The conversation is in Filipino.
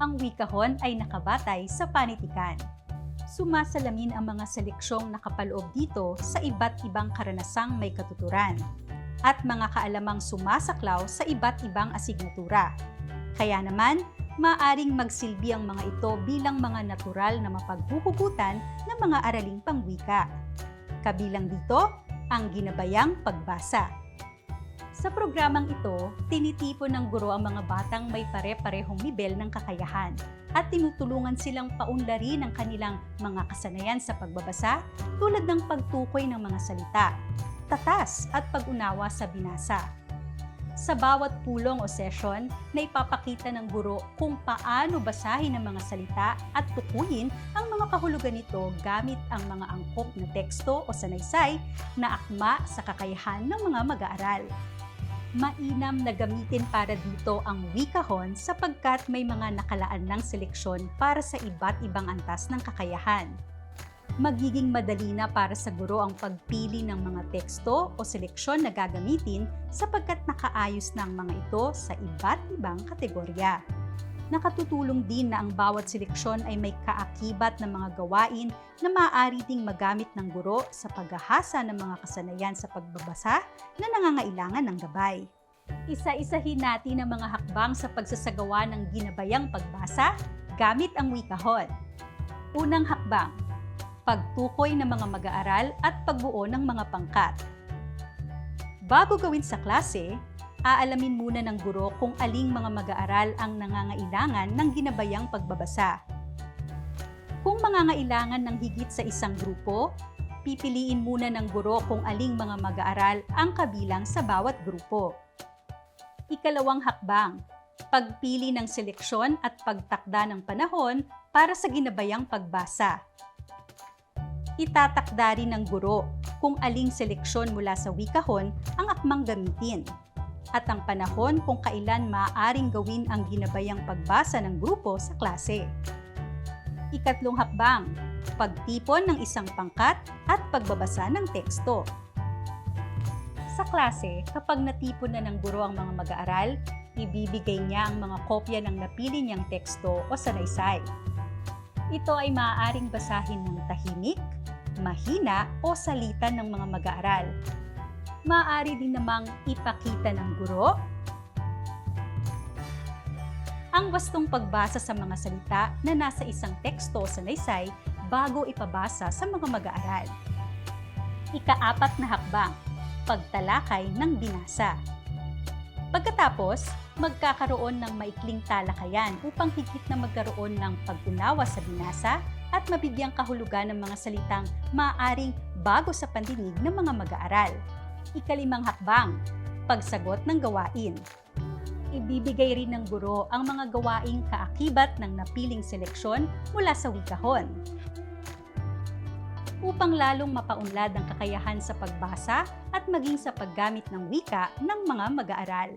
ang wikahon ay nakabatay sa panitikan. Sumasalamin ang mga seleksyong nakapaloob dito sa iba't ibang karanasang may katuturan at mga kaalamang sumasaklaw sa iba't ibang asignatura. Kaya naman, maaring magsilbi ang mga ito bilang mga natural na mapaghuhugutan ng mga araling pangwika. Kabilang dito, ang ginabayang pagbasa. Sa programang ito, tinitipon ng guro ang mga batang may pare-parehong nivel ng kakayahan at tinutulungan silang paunlari ng kanilang mga kasanayan sa pagbabasa tulad ng pagtukoy ng mga salita, tatas at pag-unawa sa binasa. Sa bawat pulong o session, na ipapakita ng guro kung paano basahin ang mga salita at tukuyin ang mga kahulugan nito gamit ang mga angkop na teksto o sanaysay na akma sa kakayahan ng mga mag-aaral mainam na gamitin para dito ang wikahon sapagkat may mga nakalaan ng seleksyon para sa iba't ibang antas ng kakayahan. Magiging madali na para sa guro ang pagpili ng mga teksto o seleksyon na gagamitin sapagkat nakaayos na ang mga ito sa iba't ibang kategorya. Nakatutulong din na ang bawat seleksyon ay may kaakibat ng mga gawain na maaari ding magamit ng guro sa paghahasa ng mga kasanayan sa pagbabasa na nangangailangan ng gabay. Isa-isahin natin ang mga hakbang sa pagsasagawa ng ginabayang pagbasa gamit ang wikahon. Unang hakbang, pagtukoy ng mga mag-aaral at pagbuo ng mga pangkat. Bago gawin sa klase, aalamin muna ng guro kung aling mga mag-aaral ang nangangailangan ng ginabayang pagbabasa. Kung mangangailangan ng higit sa isang grupo, pipiliin muna ng guro kung aling mga mag-aaral ang kabilang sa bawat grupo. Ikalawang hakbang, pagpili ng seleksyon at pagtakda ng panahon para sa ginabayang pagbasa. Itatakda rin ng guro kung aling seleksyon mula sa wikahon ang akmang gamitin at ang panahon kung kailan maaaring gawin ang ginabayang pagbasa ng grupo sa klase. Ikatlong hakbang, pagtipon ng isang pangkat at pagbabasa ng teksto. Sa klase, kapag natipon na ng guro ang mga mag-aaral, ibibigay niya ang mga kopya ng napili niyang teksto o sanaysay. Ito ay maaaring basahin ng tahimik, mahina o salita ng mga mag-aaral maaari din namang ipakita ng guro ang wastong pagbasa sa mga salita na nasa isang teksto sa naysay bago ipabasa sa mga mag-aaral. Ikaapat na hakbang, pagtalakay ng binasa. Pagkatapos, magkakaroon ng maikling talakayan upang higit na magkaroon ng pag-unawa sa binasa at mabigyang kahulugan ng mga salitang maaring bago sa pandinig ng mga mag-aaral. Ikalimang hakbang, pagsagot ng gawain. Ibibigay rin ng guro ang mga gawaing kaakibat ng napiling seleksyon mula sa wikahon. Upang lalong mapaunlad ang kakayahan sa pagbasa at maging sa paggamit ng wika ng mga mag-aaral.